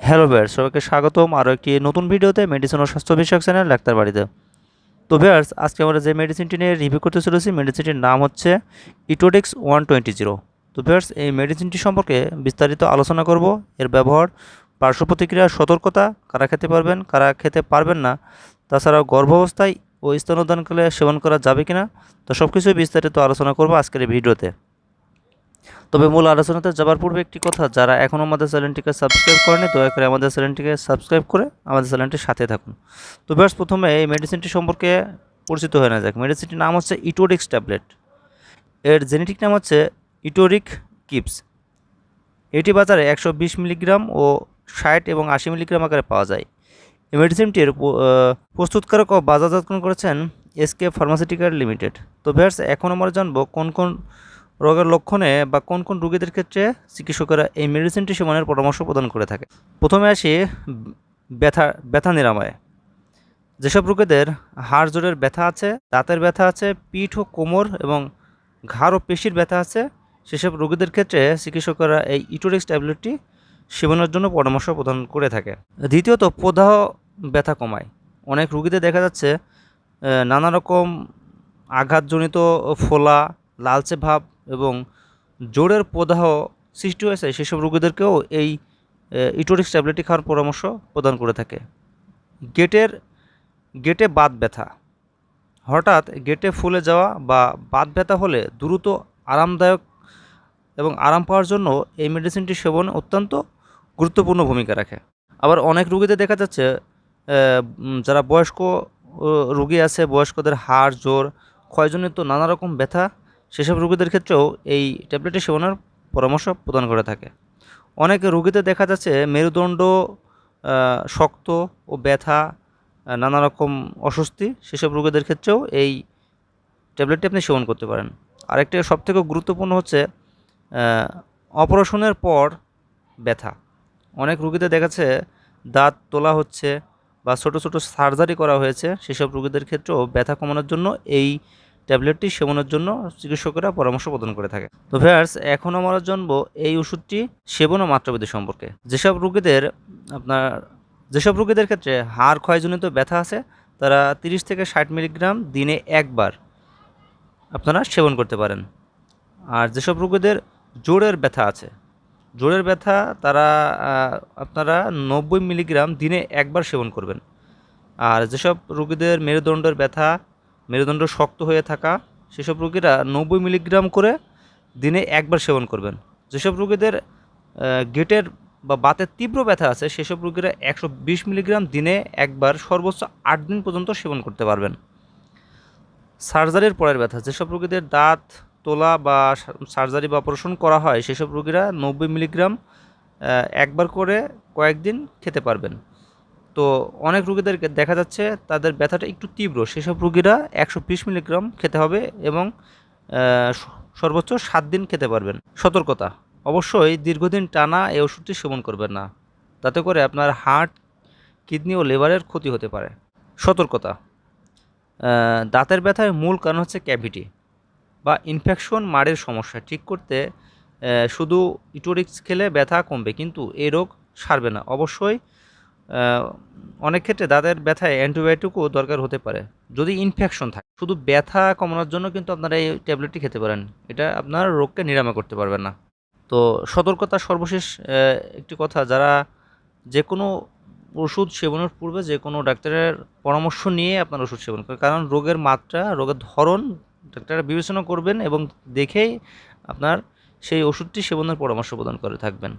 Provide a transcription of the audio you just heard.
Hello viewers সবাইকে স্বাগতম। আরও একটি নতুন ভিডিওতে মেডিসিন ও স্বাস্থ্য বিষয়ক চ্যানেল ডাক্তার বাড়িতে। তো ভিয়ার্স আজকে আমরা যে মেডিসিনটি নিয়ে রিভিউ করতে চলেছি মেডিসিনটির নাম হচ্ছে ইটোডিক্স ওয়ান টোয়েন্টি জিরো তো ভিয়ার্স এই মেডিসিনটি সম্পর্কে বিস্তারিত আলোচনা করব। এর ব্যবহার, পার্শ্ব প্রতিক্রিয়া, সতর্কতা, কারা খেতে পারবেন, কারা খেতে পারবেন না, তাছাড়াও গর্ভাবস্থায় ও স্তনোদানকালে সেবন করা যাবে কিনা, তো সব কিছুই বিস্তারিত আলোচনা করব আজকের এই ভিডিওতে। তবে মূল আলোচনাতে যাবার পূর্বে একটি কথা, যারা এখনও আমাদের চ্যানেলটিকে সাবস্ক্রাইব করেনি, দয়া করে আমাদের চ্যানেলটিকে সাবস্ক্রাইব করে আমাদের চ্যানেলটির সাথে থাকুন। তো বেশ প্রথমে এই মেডিসিনটি সম্পর্কে পরিচিত হয়ে না যাক। মেডিসিনটির নাম হচ্ছে ইটোরিক্স ট্যাবলেট। এর জেনেটিক নাম হচ্ছে ইটোরিক কিপস। এটি বাজারে একশো বিশ মিলিগ্রাম ও ষাট এবং আশি মিলিগ্রাম আকারে পাওয়া যায়। এই মেডিসিনটির প্রস্তুতকারক ও বাজারজাতকরণ করেছেন এসকে ফার্মাসিউটিক্যাল লিমিটেড। তো ভ্যার্স এখন আমরা জানব কোন কোন রোগের লক্ষণে বা কোন কোন রোগীদের ক্ষেত্রে চিকিৎসকেরা এই মেডিসিনটি সেবনের পরামর্শ প্রদান করে থাকে? প্রথমে আসি ব্যথা ব্যথা নিরাময়। যেসব রোগীদের হাড় জোড়ের ব্যথা আছে, দাঁতের ব্যথা আছে, পিঠ ও কোমর এবং ঘাড় ও পেশির ব্যথা আছে, সেসব রোগীদের ক্ষেত্রে চিকিৎসকেরা এই ইটোরিক্স ট্যাবলেটটি সেবনের জন্য পরামর্শ প্রদান করে থাকে। দ্বিতীয়ত, প্রদাহ ব্যথা কমায়। অনেক রোগীদের দেখা যাচ্ছে নানা রকম আঘাতজনিত ফোলা, লালচে ভাব এবং জোরের প্রদাহ সৃষ্টি হয়েছে, সেসব রোগীদেরকেও এই ইটোরিক্স ট্যাবলেটটি খাওয়ার পরামর্শ প্রদান করে থাকে। গেটের, গেটে বাত ব্যথা। হঠাৎ গেটে ফুলে যাওয়া বা বাত ব্যথা হলে দ্রুত আরামদায়ক এবং আরাম পাওয়ার জন্য এই মেডিসিনটি সেবন অত্যন্ত গুরুত্বপূর্ণ ভূমিকা রাখে। আবার অনেক রোগীদের দেখা যাচ্ছে যারা বয়স্ক রুগী আছে, বয়স্কদের হাড় জোর ক্ষয়জনিত নানা রকম ব্যথা সেসব রোগীদের ক্ষেত্রেও এই ট্যাবলেটটি সেবনের পরামর্শ প্রদান করে থাকে। অনেক রোগীদের দেখা যাচ্ছে মেরুদণ্ড শক্ত ও ব্যথা নানা রকম অস্বস্তি, সেসব রোগীদের ক্ষেত্রেও এই ট্যাবলেটটি আপনি সেবন করতে পারেন। আরেকটি সবথেকে গুরুত্বপূর্ণ হচ্ছে অপারেশনের পর ব্যথা। অনেক রুগীদের দেখাচ্ছে দাঁত তোলা হচ্ছে বা ছোট ছোট সার্জারি করা হয়েছে, সেসব রোগীদের ক্ষেত্রেও ব্যথা কমানোর জন্য এই ট্যাবলেটটি সেবনের জন্য চিকিৎসকেরা পরামর্শ প্রদান করে থাকে। তো ভ্যার্স এখন আমরা জানব এই ওষুধটি সেবন ও মাত্রাবিধি সম্পর্কে। যেসব রোগীদের আপনার, যেসব রোগীদের ক্ষেত্রে হাড় ক্ষয়জনিত ব্যথা আছে, তারা তিরিশ থেকে ষাট মিলিগ্রাম দিনে একবার আপনারা সেবন করতে পারেন। আর যেসব রোগীদের জোরের ব্যথা আছে, জোরের ব্যথা তারা আপনারা নব্বই মিলিগ্রাম দিনে একবার সেবন করবেন। আর যেসব রোগীদের মেরুদণ্ডের ব্যথা মেরুদণ্ড শক্ত হয়ে থাকা সেসব রোগীরা নব্বই মিলিগ্রাম করে দিনে একবার সেবন করবেন। যেসব রোগীদের গেটের বা বাতের তীব্র ব্যথা আছে, সেসব রোগীরা একশো বিশ মিলিগ্রাম দিনে একবার সর্বোচ্চ আট দিন পর্যন্ত সেবন করতে পারবেন। সার্জারির পরের ব্যথা, যেসব রোগীদের দাঁত, তোলা বা সার্জারি বা অপারেশন করা হয়, সেসব রোগীরা নব্বই মিলিগ্রাম একবার করে কয়েকদিন খেতে পারবেন। তো অনেক রোগীদের দেখা যাচ্ছে তাদের ব্যথাটা একটু তীব্র। সেসব রুগীরা একশো বিশ মিলিগ্রাম খেতে হবে এবং সর্বোচ্চ সাত দিন খেতে পারবেন। সতর্কতা। অবশ্যই দীর্ঘদিন টানা এই ওষুধটি সেবন করবেন না। তাতে করে আপনার হার্ট, কিডনি ও লিভারের ক্ষতি হতে পারে। সতর্কতা। দাঁতের ব্যথার মূল কারণ হচ্ছে ক্যাভিটি বা ইনফেকশন, মাড়ের সমস্যা। ঠিক করতে শুধু ইটোরিক্স খেলে ব্যথা কমবে, কিন্তু এই রোগ সারবে না। অবশ্যই অনেক ক্ষেত্রে দাঁতের ব্যথায় অ্যান্টিবায়োটিকও দরকার হতে পারে। যদি ইনফেকশন থাকে, শুধু ব্যথা কমানোর জন্য কিন্তু আপনারা এই ট্যাবলেটটি খেতে পারেন। এটা আপনার রোগকে নিরাময় করতে পারবেন না। তো সতর্কতা সর্বশেষ একটি কথা, যারা যে কোনো ওষুধ সেবনের পূর্বে যে কোনো ডাক্তারের পরামর্শ নিয়ে আপনার ওষুধ সেবন করেন। কারণ রোগের মাত্রা, রোগের ধরন ডাক্তাররা বিবেচনা করবেন এবং দেখেই আপনার সেই ওষুধটি সেবনের পরামর্শ প্রদান করে থাকবেন।